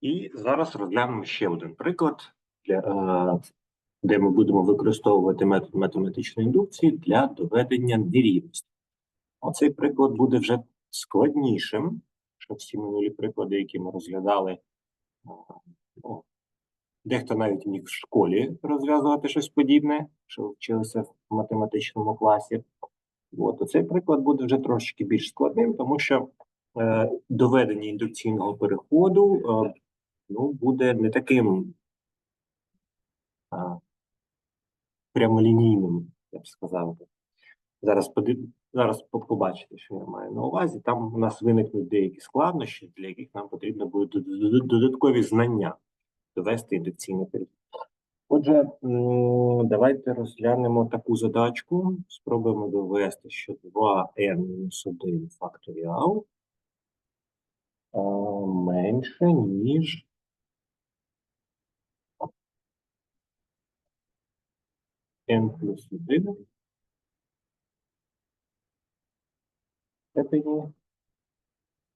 І зараз розглянемо ще один приклад, для, е, де ми будемо використовувати метод математичної індукції для доведення нерівності. Оцей приклад буде вже складнішим, що всі минулі приклади, які ми розглядали. е, ну, Дехто навіть міг в школі розв'язувати щось подібне, що вчилися в математичному класі. От оцей приклад буде вже трошки більш складним, тому що е, доведення індукційного переходу е, ну, буде не таким а, прямолінійним, я б сказав. Зараз подив... зараз побачите, що я маю на увазі. Там у нас виникнуть деякі складнощі, для яких нам потрібно буде дод- дод- додаткові знання довести індукційний перехід. Отже, давайте розглянемо таку задачку. Спробуємо довести, що 2n-1 факторіал менше, ніж n плюс 1 степені,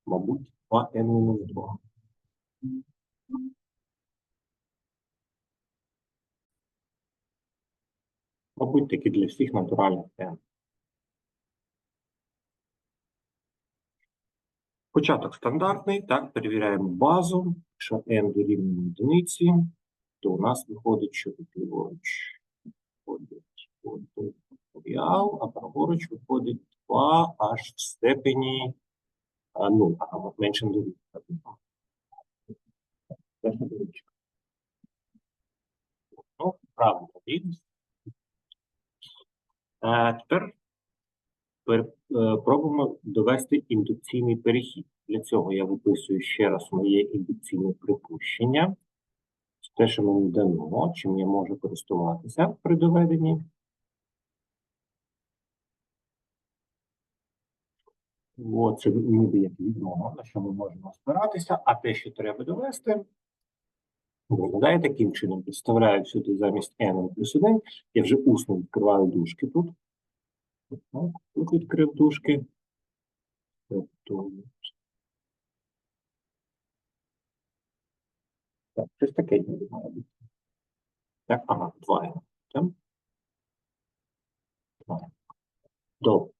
мабуть, 2n мінус 2. Мабуть, таки для всіх натуральних n. Початок стандартний, так, перевіряємо базу. Якщо n дорівнює одиниці, то у нас виходить, що тут ліворуч виходить один факторіал, а праворуч виходить 2 аж в степені а, 0, або менше дорівнює. Перша дорічка. Ну, правильно, рівність. Тепер е, пробуємо довести індукційний перехід. Для цього я виписую ще раз моє індукційне припущення. Те, що мені дано, чим я можу користуватися при доведенні. От, це ніби як відомо, на що ми можемо спиратися, а те, що треба довести, виглядає таким чином. Підставляю сюди замість n плюс 1, я вже усно відкриваю дужки тут. Тут відкрив дужки. Тут. Так, щось таке має бути. Так, ага, 2 n. Так? Два. Добре.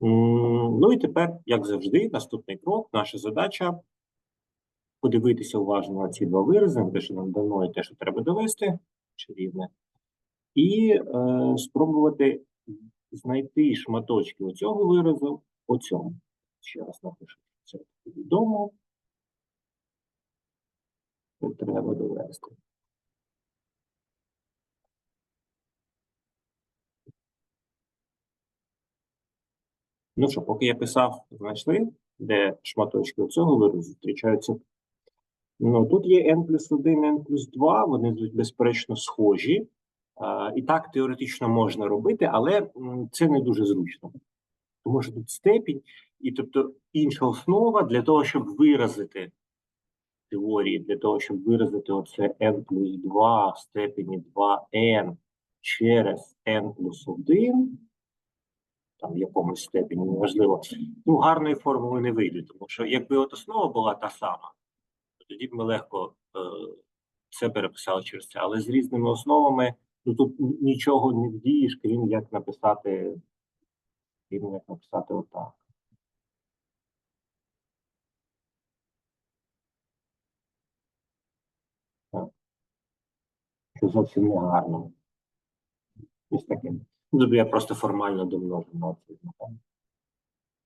Ну і тепер, як завжди, наступний крок, наша задача подивитися уважно на ці два вирази, те, що нам дано, і те, що треба довести, чи рівне, і е, спробувати знайти шматочки оцього виразу по цьому. Ще раз напишу, це відомо. Треба довести. Ну що, поки я писав, знайшли, де шматочки цього виразу зустрічаються. Ну, тут є n плюс 1, n плюс 2, вони безперечно схожі. І так теоретично можна робити, але це не дуже зручно. Тому що тут степінь, і тобто інша основа для того, щоб виразити теорії, для того, щоб виразити оце n плюс 2 в степені 2n через n плюс 1, там в якомусь степені, неважливо, ну, гарної формули не вийде, тому що якби от основа була та сама, то тоді б ми легко е, це переписали через це. Але з різними основами, ну тут нічого не вдієш, крім як написати, крім як написати отак. Так. Що зовсім не гарно. Ось таке. Ну, Тобто я просто формально домножу на.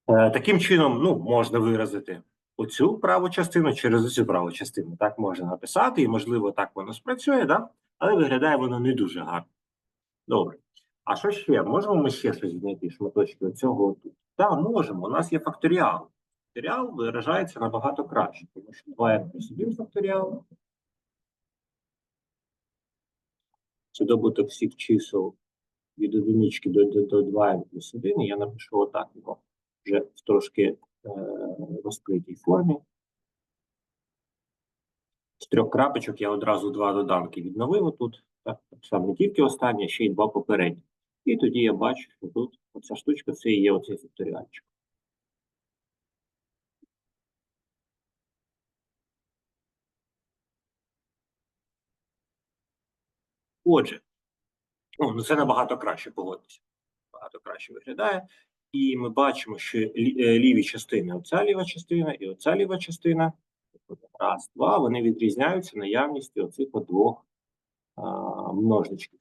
Е, Таким чином, ну, можна виразити оцю праву частину через оцю праву частину. Так можна написати, і, можливо, так воно спрацює, да? але виглядає воно не дуже гарно. Добре. А що ще? Можемо ми ще щось знайти шматочки оцього тут? Так, можемо. У нас є факторіал. Факторіал виражається набагато краще, тому що 2n плюс 1 факторіал. Це добуток всіх чисел від одинички до, до, до 2n плюс 1, я напишу отак його вже в трошки е, розкритій формі. З трьох крапочок я одразу два доданки відновив отут. Так, так само не тільки останнє, ще й два попередні. І тоді я бачу, що тут оця штучка це і є оцей факторіальчик. Отже, ну, ну це набагато краще погодьтеся. Багато краще виглядає. І ми бачимо, що е, ліві частини, оця ліва частина і оця ліва частина, раз, два, вони відрізняються наявністю оцих двох множничків.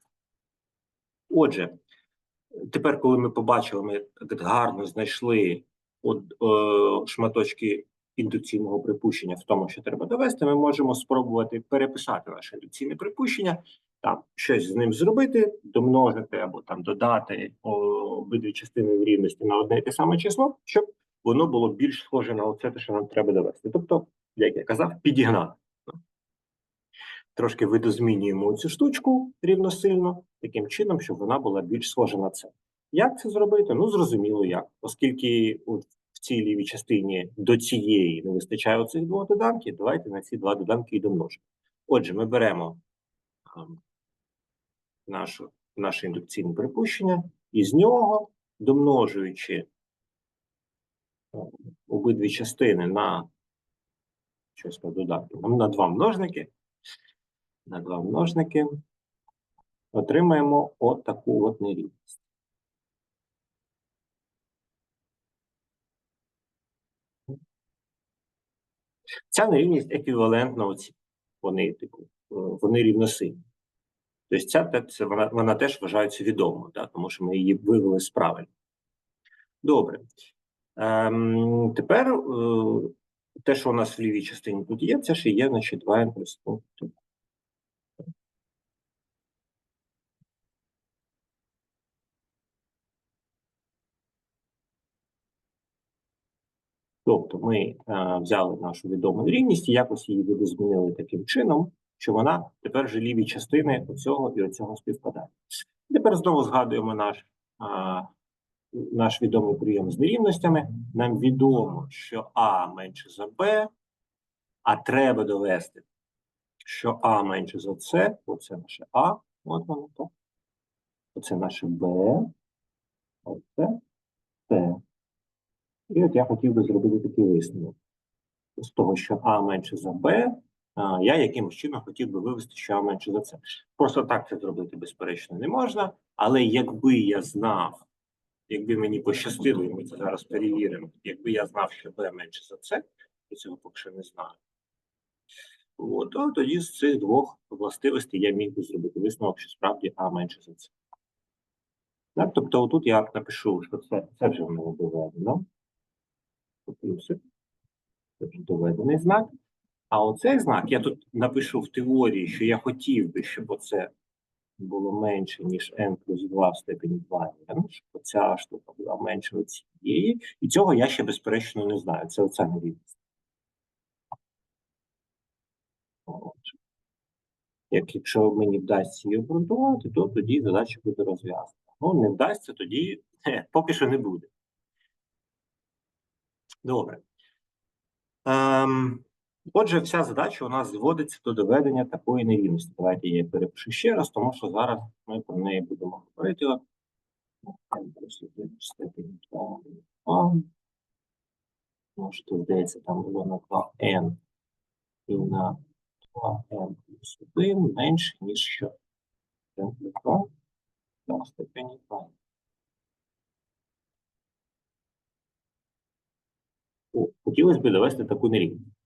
Отже, тепер, коли ми побачили, ми гарно знайшли от, е, шматочки індукційного припущення в тому, що треба довести, ми можемо спробувати переписати наше індукційне припущення, там щось з ним зробити, домножити або там додати обидві частини в рівності на одне і те саме число, щоб воно було більш схоже на оце, те, що нам треба довести. Тобто, як я казав, підігнати. Трошки видозмінюємо цю штучку рівносильно, таким чином, щоб вона була більш схожа на це. Як це зробити? Ну, зрозуміло як. Оскільки от в цій лівій частині до цієї не вистачає оцих двох доданків, давайте на ці два доданки і домножимо. Отже, ми беремо ем, нашу, наше індукційне припущення, і з нього, домножуючи ем, обидві частини на щось на додатки, нам на два множники, на два множники, отримаємо от таку от нерівність. Ця нерівність еквівалентна оці. Вони, типу, е, вони рівносильні. Тобто ця це вона, вона теж вважається відомою, да, тому що ми її вивели з правильно. Добре. Ем, тепер е, те, що у нас в лівій частині тут є, це ще є, значить, 2n плюс ну, тут. Тобто ми е, взяли нашу відому рівність і якось її видозмінили таким чином, що вона тепер вже ліві частини оцього і оцього співпадає. Тепер знову згадуємо наш, а, наш відомий прийом з нерівностями. Нам відомо, що А менше за Б, а треба довести, що А менше за С, оце наше А, от воно так. Оце наше Б, оце С. І от я хотів би зробити такий висновок. З того, що А менше за Б, я якимось чином хотів би вивести, що А менше за С. Просто так це зробити, безперечно, не можна. Але якби я знав, якби мені пощастило, і ми це зараз перевіримо, якби я знав, що Б менше за С, я цього поки що не знаю. От, то тоді з цих двох властивостей я міг би зробити висновок, що справді А менше за С. Так, тобто, отут я напишу, що це, це вже в мене доведено. Плюсик. Це доведений знак. А оцей знак я тут напишу в теорії, що я хотів би, щоб оце було менше, ніж n плюс 2 в степені 2 n, щоб оця штука була менше цієї. І цього я ще безперечно не знаю. Це оця невідність. Отже. Як якщо мені вдасться її обґрунтувати, то тоді задача буде розв'язана. Ну, не вдасться, тоді хе, поки що не буде. Добре. Ем, отже, вся задача у нас зводиться до доведення такої нерівності. Давайте я її перепишу ще раз, тому що зараз ми про неї будемо говорити. От. n плюс 1 в степені 2, 2. Може, тут, здається, там було на 2n і на 2n плюс 1 менше, ніж що. n плюс 2 в степені 2. Хотілося б довести таку нерівність.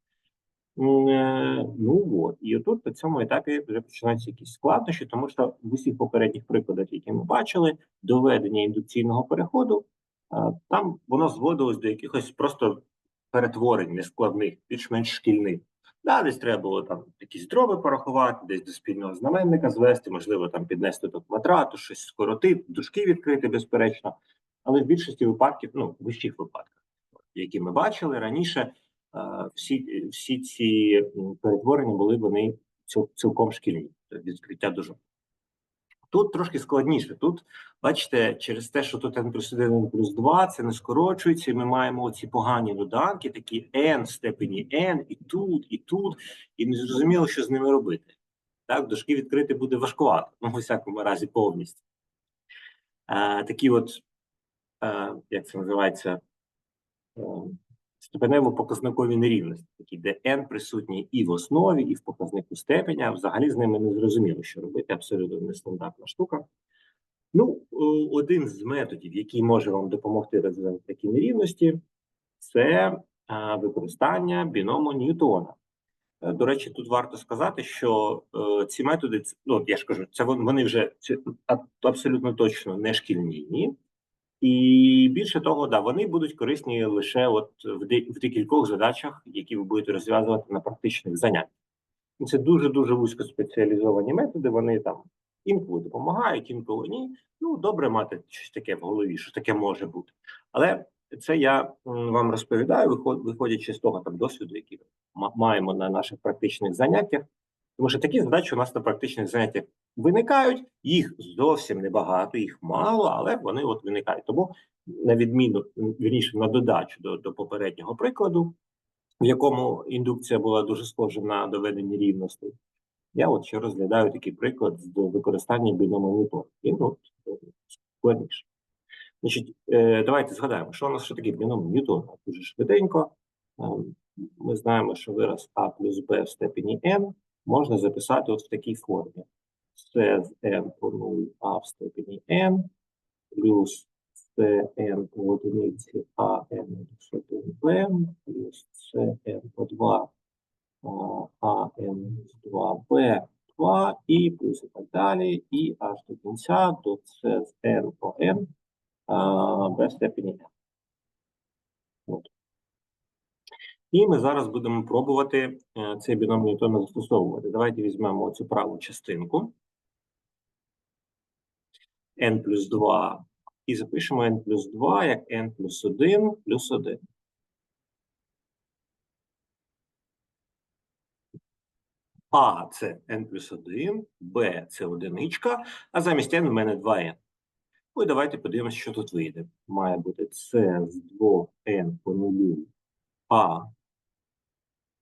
Е, Ну от, і отут на цьому етапі вже починаються якісь складнощі, тому що в усіх попередніх прикладах, які ми бачили, доведення індукційного переходу, е, там воно зводилось до якихось просто перетворень нескладних, більш-менш шкільних. Да, десь треба було там якісь дроби порахувати, десь до спільного знаменника звести, можливо, там піднести до квадрату, щось скоротити, дужки відкрити, безперечно. Але в більшості випадків, ну, в вищих випадках, які ми бачили раніше, всі, всі ці перетворення були вони цілком шкільні, тобто відкриття дуже. Тут трошки складніше. Тут, бачите, через те, що тут n плюс 1, n плюс 2, це не скорочується, і ми маємо ці погані доданки, такі n в степені n, і тут, і тут, і не зрозуміло, що з ними робити. Так, дошки відкрити буде важкувато, ну, у всякому разі, повністю. Е, такі от, е, як це називається, е, степенево-показникові нерівності, такі, де n присутні і в основі, і в показнику степеня. Взагалі з ними не зрозуміло, що робити. Абсолютно нестандартна штука. Ну, один з методів, який може вам допомогти розв'язати такі нерівності, це використання біному Ньютона. Е, До речі, тут варто сказати, що е, ці методи, ну я ж кажу, це вони вже абсолютно точно не шкільні. І більше того, да, вони будуть корисні лише от в, в декількох задачах, які ви будете розв'язувати на практичних заняттях. Це дуже дуже вузько спеціалізовані методи. Вони там інколи допомагають, інколи ні. Ну добре мати щось таке в голові, що таке може бути. Але це я вам розповідаю, виход- виходячи з того там досвіду, який маємо на наших практичних заняттях. Тому що такі задачі у нас на практичних заняттях виникають. Їх зовсім небагато, їх мало, але вони от виникають. Тому на відміну вірніше на додачу до, до попереднього прикладу, в якому індукція була дуже схожа на доведення рівностей. Я от ще розглядаю такий приклад з використання Ньютона. І ну, складніше. Значить, е, давайте згадаємо, що у нас що таке біном Ньютона. Дуже швиденько. Ем, Ми знаємо, що вираз а плюс b в степені n можна записати от в такій формі. Це з n 0 а в степені n плюс cn по одиниці а n мінус 1 b плюс cn по 2 а n мінус 2 b 2 і плюс і так далі, і аж до кінця до c з n по n а, без степені n. От. І ми зараз будемо пробувати е, цей біном Ньютона застосовувати. Давайте візьмемо цю праву частинку n плюс 2 і запишемо n плюс 2 як n плюс 1 плюс 1. А це n плюс 1, Б це одиничка, а замість n у мене 2n. Ну і давайте подивимося, що тут вийде. Має бути c з 2n по нулю а в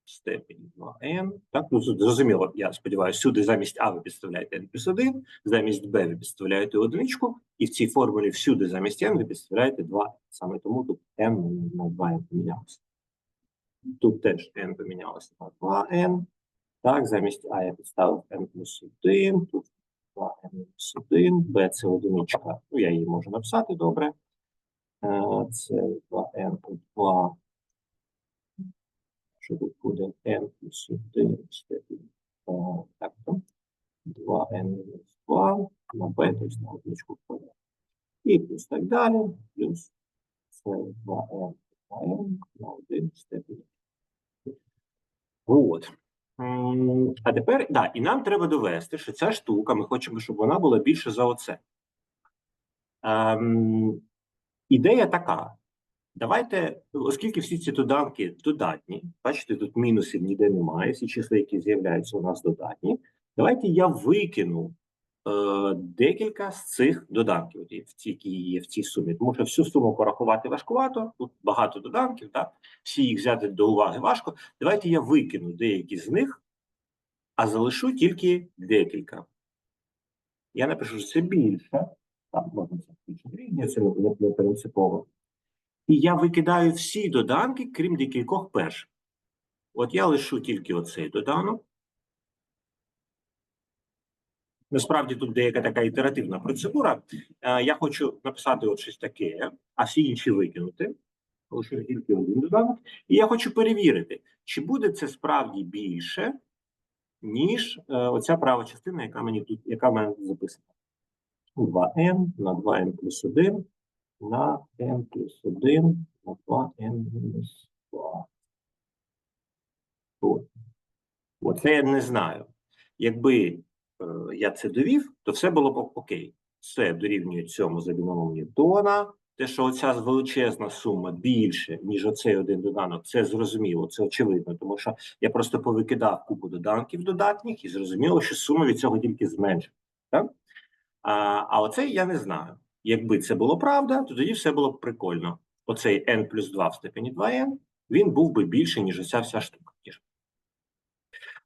степені 2n. Так, ну зрозуміло, я сподіваюся, сюди замість а ви підставляєте n плюс 1, замість b ви підставляєте одиничку, і в цій формулі всюди замість n ви підставляєте 2. Саме тому тут n на 2n помінялося. Тут теж n помінялося на 2n. Так, замість А я підставив n плюс 1, тут 2n плюс 1, b це одиничка, ну я її можу написати добре. Е, Це 2n по 2, що тут буде n плюс 1 в степені, е, так, 2n мінус 2 на b, тобто на одиничку впаде. І плюс так далі, плюс це 2n, 2n на 1 в степені. Вот. А тепер, да, і нам треба довести, що ця штука, ми хочемо, щоб вона була більше за оце. Ем, ідея така. Давайте, оскільки всі ці доданки додатні, бачите, тут мінусів ніде немає, всі числа, які з'являються у нас додатні. Давайте я викину е, декілька з цих доданків, ці, які є в цій сумі. Тому що всю суму порахувати важкувато, тут багато доданків, так? всі їх взяти до уваги важко. Давайте я викину деякі з них, а залишу тільки декілька. Я напишу, що це більше. Там можна це рівня, це не принципово. І я викидаю всі доданки, крім декількох перших. От я лишу тільки оцей доданок. Насправді тут деяка така ітеративна процедура. Е, я хочу написати от щось таке, а всі інші викинути. Лише тільки один доданок. І я хочу перевірити, чи буде це справді більше, ніж е, оця права частина, яка мені тут, яка в мене записана. 2n на 2n плюс 1 на n плюс 1 на 2n мінус 2. Оце я не знаю. Якби е, я це довів, то все було б окей. Це дорівнює цьому за біномом Ньютона. Те, що оця величезна сума більше, ніж оцей один доданок, це зрозуміло, це очевидно, тому що я просто повикидав купу доданків додатніх і зрозуміло, що сума від цього тільки зменшить. Так? А, а оцей я не знаю. Якби це було правда, то тоді все було б прикольно. Оцей n плюс 2 в степені 2n, він був би більше, ніж оця вся штука.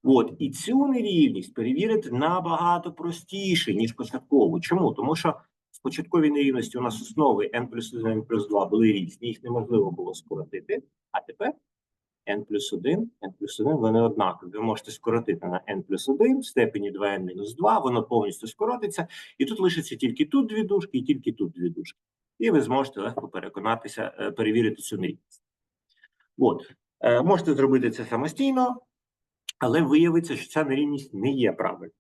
От, і цю нерівність перевірити набагато простіше, ніж початкову. Чому? Тому що початковій нерівності у нас основи n плюс 1, n плюс 2 були різні, їх неможливо було скоротити. А тепер n плюс 1, n плюс 1, вони однакові. Ви можете скоротити на n плюс 1 в степені 2n мінус 2, воно повністю скоротиться, і тут лишиться тільки тут дві дужки, і тільки тут дві дужки. І ви зможете легко переконатися, е, перевірити цю нерівність. От. Е, Можете зробити це самостійно, але виявиться, що ця нерівність не є правильною.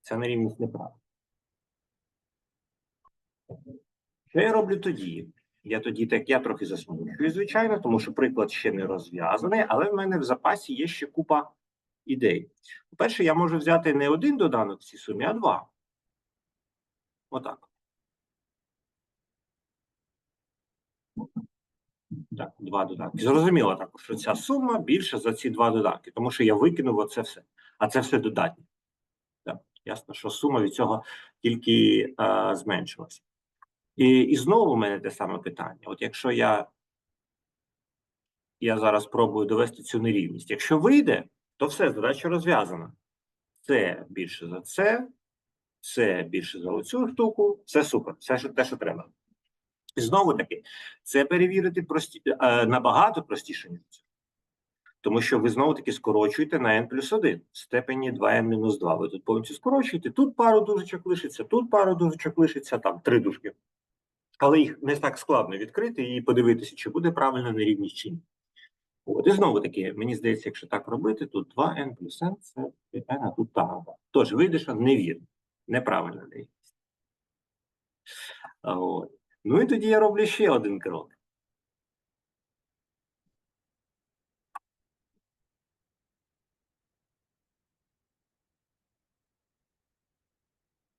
Ця нерівність неправильна. Що я роблю тоді? Я тоді так я трохи засмучую, звичайно, тому що приклад ще не розв'язаний, але в мене в запасі є ще купа ідей. По-перше, я можу взяти не один доданок в цій сумі, а два. Отак. Так, два додатки. Зрозуміло також, що ця сума більша за ці два додатки, тому що я викинув оце все. А це все додатнє. Так, ясно, що сума від цього тільки е, зменшилася. І, і знову у мене те саме питання. От якщо я, я зараз спробую довести цю нерівність, якщо вийде, то все, задача розв'язана. Це більше за це, це більше за оцю штуку, все супер, все що, те, що треба. І знову таки, це перевірити прості, е, набагато простіше, ніж це. Тому що ви знову таки скорочуєте на n плюс 1 в степені 2n мінус 2. Ви тут повністю скорочуєте, тут пару дужечок лишиться, тут пару дужечок лишиться, там три дужки. Але їх не так складно відкрити і подивитися, чи буде правильно нерівність чи ні. От, і знову таки, мені здається, якщо так робити, тут 2n плюс n, це n, а тут так. Тож вийде, що невірно, нерівність. От. Ну і тоді я роблю ще один крок.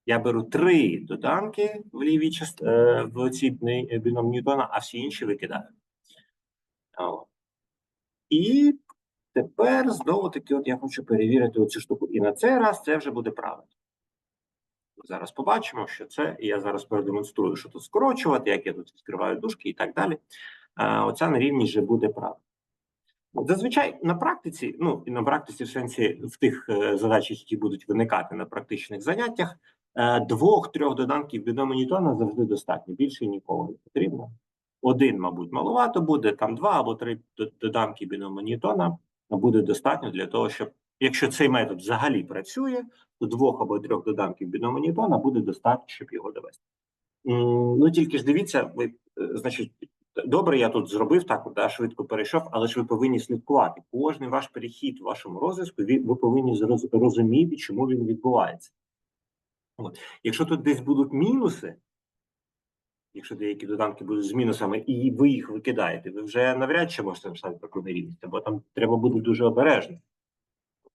Я беру три доданки в лівій част... е, в цій біном Ньютона, а всі інші викидаю. І тепер знову таки, от я хочу перевірити оцю штуку. І на цей раз це вже буде правильно. Зараз побачимо, що це, і я зараз продемонструю, що тут скорочувати, як я тут відкриваю дужки і так далі. А, оця нерівність вже буде правильно. Зазвичай на практиці, ну і на практиці, в сенсі в тих е, задачах, які будуть виникати на практичних заняттях, е, двох-трьох доданків біному Ньютона завжди достатньо. Більше нікого не потрібно. Один, мабуть, маловато буде, там два або три доданки біному буде достатньо для того, щоб, якщо цей метод взагалі працює, то двох або трьох доданків біному буде достатньо, щоб його довести. Ну тільки ж дивіться, ви, е, значить, добре, я тут зробив так, да, швидко перейшов, але ж ви повинні слідкувати. Кожний ваш перехід в вашому розвитку, ви, ви повинні розуміти, чому він відбувається. От. Якщо тут десь будуть мінуси, якщо деякі доданки будуть з мінусами, і ви їх викидаєте, ви вже навряд чи можете написати таку нерівність, бо там треба бути дуже обережним.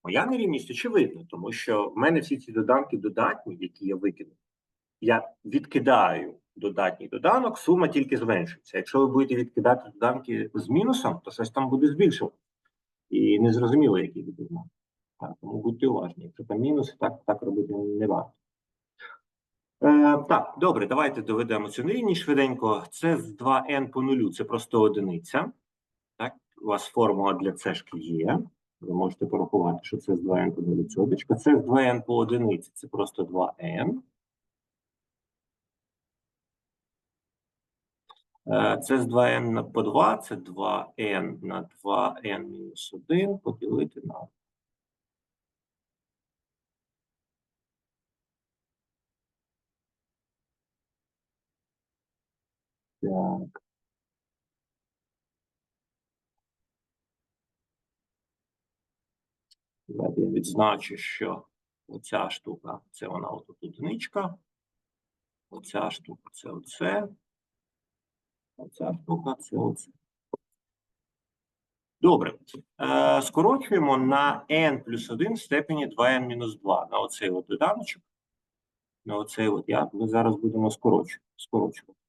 Моя нерівність очевидна, тому що в мене всі ці доданки додатні, які я викинув. Я відкидаю додатній доданок, сума тільки зменшується. Якщо ви будете відкидати доданки з мінусом, то щось там буде збільшувати. І незрозуміло, який буде. Так, тому будьте уважні. Якщо там мінуси, так, так робити не варто. Е, так, добре, давайте доведемо цю нерівність швиденько. Це з 2n по нулю, це просто одиниця. Так, у вас формула для цешки є. Ви можете порахувати, що це з 2n по нулю цьоточка. Це з 2n по одиниці, це просто 2n. Е, Це з 2n по 2, це 2n на 2n мінус 1 поділити на Так. Я відзначу, що оця штука це вона отут одиничка. Оця штука це оце. Оця штука це оце. Добре. Е, скорочуємо на n плюс 1 в степені 2n мінус 2. На оцей от доданочок. На оцей от я ми зараз будемо скорочувати. скорочувати.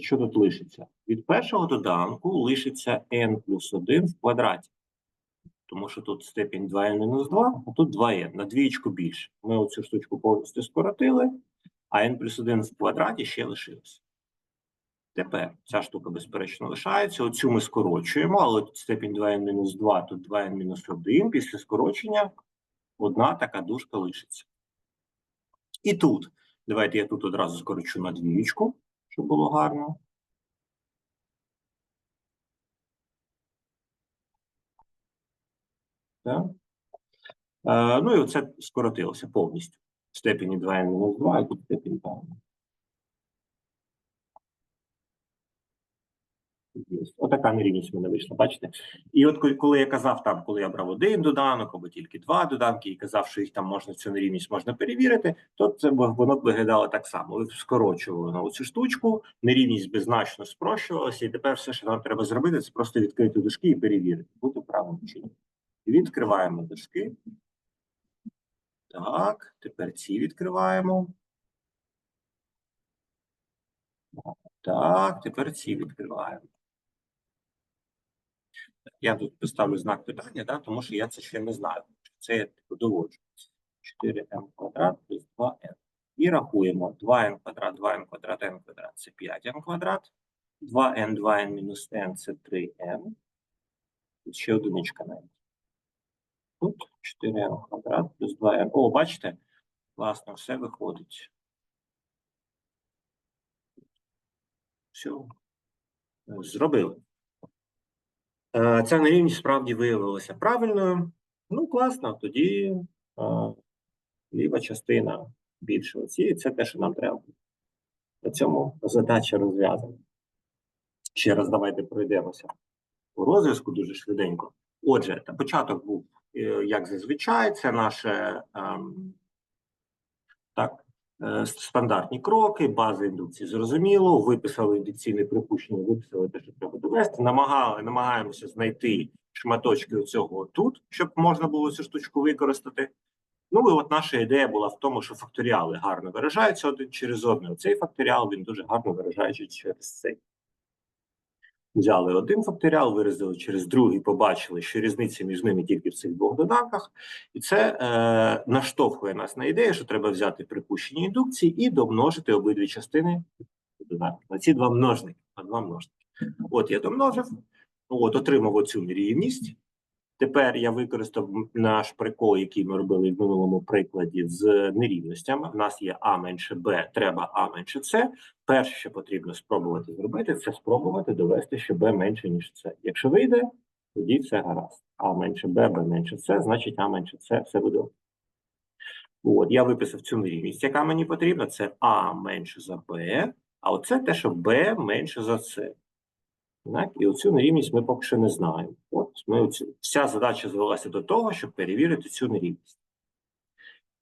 Що тут лишиться? Від першого доданку лишиться n плюс 1 в квадраті. Тому що тут степінь 2n мінус 2, а тут 2n, на двієчку більше. Ми оцю штучку повністю скоротили, а n плюс 1 в квадраті ще лишилось. Тепер ця штука, безперечно, лишається. Оцю ми скорочуємо, але тут степінь 2n мінус 2, тут 2n мінус 1. Після скорочення одна така дужка лишиться. І тут, давайте я тут одразу скорочу на двічку, щоб було гарно. Так. Е, ну і оце скоротилося повністю. В степені 2n мінус 2, і тут степінь 2n. Є. Отака нерівність в мене вийшла, бачите? І от коли- я казав там, коли я брав один доданок або тільки два доданки, і казав, що їх там можна цю нерівність можна перевірити, то це воно б виглядало так само. Ви скорочували на оцю штучку, нерівність би значно спрощувалася, і тепер все, що нам треба зробити, це просто відкрити дужки і перевірити, буде правильно чи ні. Відкриваємо дужки. Так, тепер ці відкриваємо. Так, тепер ці відкриваємо. Я тут поставлю знак питання, да, тому що я це ще не знаю. Це я типу, доводжу. 4m квадрат плюс 2n. І рахуємо 2n квадрат, 2n квадрат, n квадрат це 5n квадрат. 2n, 2n мінус n це 3n. Тут ще одиничка навіть. Тут 4n квадрат плюс 2n. О, бачите? Класно, все виходить. Все. Зробили. Е, Ця нерівність справді виявилася правильною. Ну, класно, тоді е, ліва частина більше оцієї, це те, що нам треба. На цьому задача розв'язана. Ще раз давайте пройдемося у розв'язку дуже швиденько. Отже, початок був, е, як зазвичай, це наше ем, так, стандартні кроки, бази індукції зрозуміло, виписали індукційне припущення, виписали те, що треба довести, намагали, намагаємося знайти шматочки цього тут, щоб можна було цю штучку використати. Ну і от наша ідея була в тому, що факторіали гарно виражаються один через один. Цей факторіал він дуже гарно виражається через цей. Взяли один факторіал, виразили через другий, побачили, що різниця між ними тільки в цих двох доданках, і це е, наштовхує нас на ідею, що треба взяти припущення індукції і домножити обидві частини доданків на ці два множники. На два множники. От я домножив, от отримав оцю нерівність. Тепер я використав наш прикол, який ми робили в минулому прикладі з нерівностями. У нас є а менше б, треба а менше с. Перше, що потрібно спробувати зробити, це спробувати довести, що b менше, ніж c. Якщо вийде, тоді все гаразд. А менше b, b менше c, значить а менше c, все буде. От, я виписав цю нерівність, яка мені потрібна, це а менше за b, а оце те, що b менше за c. Так? І оцю нерівність ми поки що не знаємо. От ми оцю, вся задача звелася до того, щоб перевірити цю нерівність.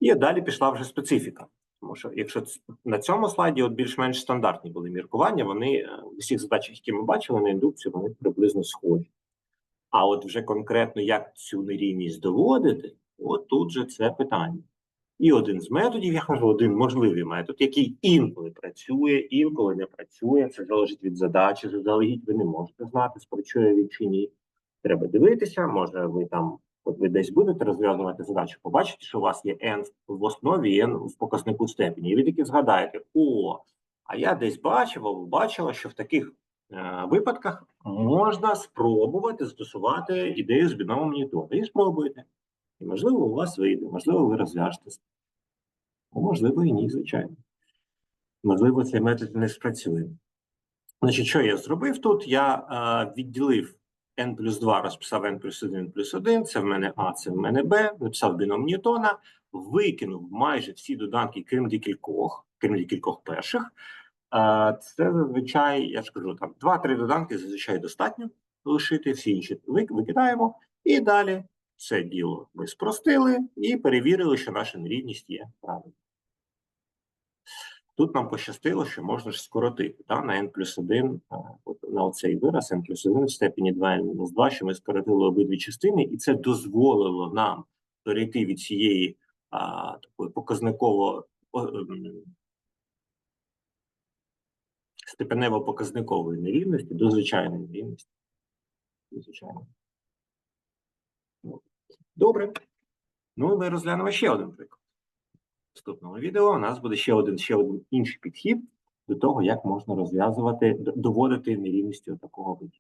І далі пішла вже специфіка. Тому що якщо на цьому слайді от більш-менш стандартні були міркування, вони е, в усіх задачах, які ми бачили на індукцію, вони приблизно схожі. А от вже конкретно як цю нерівність доводити, от тут же це питання. І один з методів, я кажу, один можливий метод, який інколи працює, інколи не працює. Це залежить від задачі. Заздалегідь ви не можете знати, спрацює він чи ні. Треба дивитися, може ви там, от ви десь будете розв'язувати задачу, побачите, що у вас є n в основі n в показнику степені. І ви таки згадаєте, о, а я десь бачив або бачила, що в таких е, випадках можна спробувати застосувати ідею з біномом Ньютона. І спробуйте. І можливо, у вас вийде, можливо, ви розв'яжетесь. А можливо, і ні, звичайно. Можливо, цей метод не спрацює. Значить, що я зробив тут? Я е, відділив n плюс 2, розписав n плюс 1 плюс 1, це в мене А, це в мене Б, написав біном Ньютона, викинув майже всі доданки, крім декількох, крім декількох перших. Е, це зазвичай, я ж кажу, там 2-3 доданки зазвичай достатньо лишити, всі інші викидаємо. І далі це діло ми спростили і перевірили, що наша нерівність є правильною. Тут нам пощастило, що можна ж скоротити та, на n плюс 1, на оцей вираз n плюс 1 в степені 2n мінус 2, що ми скоротили обидві частини, і це дозволило нам перейти від цієї а, такої показниково ем, степенево-показникової нерівності до звичайної нерівності. До звичайної. Добре. Ну, ми розглянемо ще один приклад. В наступному відео у нас буде ще один, ще один інший підхід до того, як можна розв'язувати, доводити нерівності такого виду.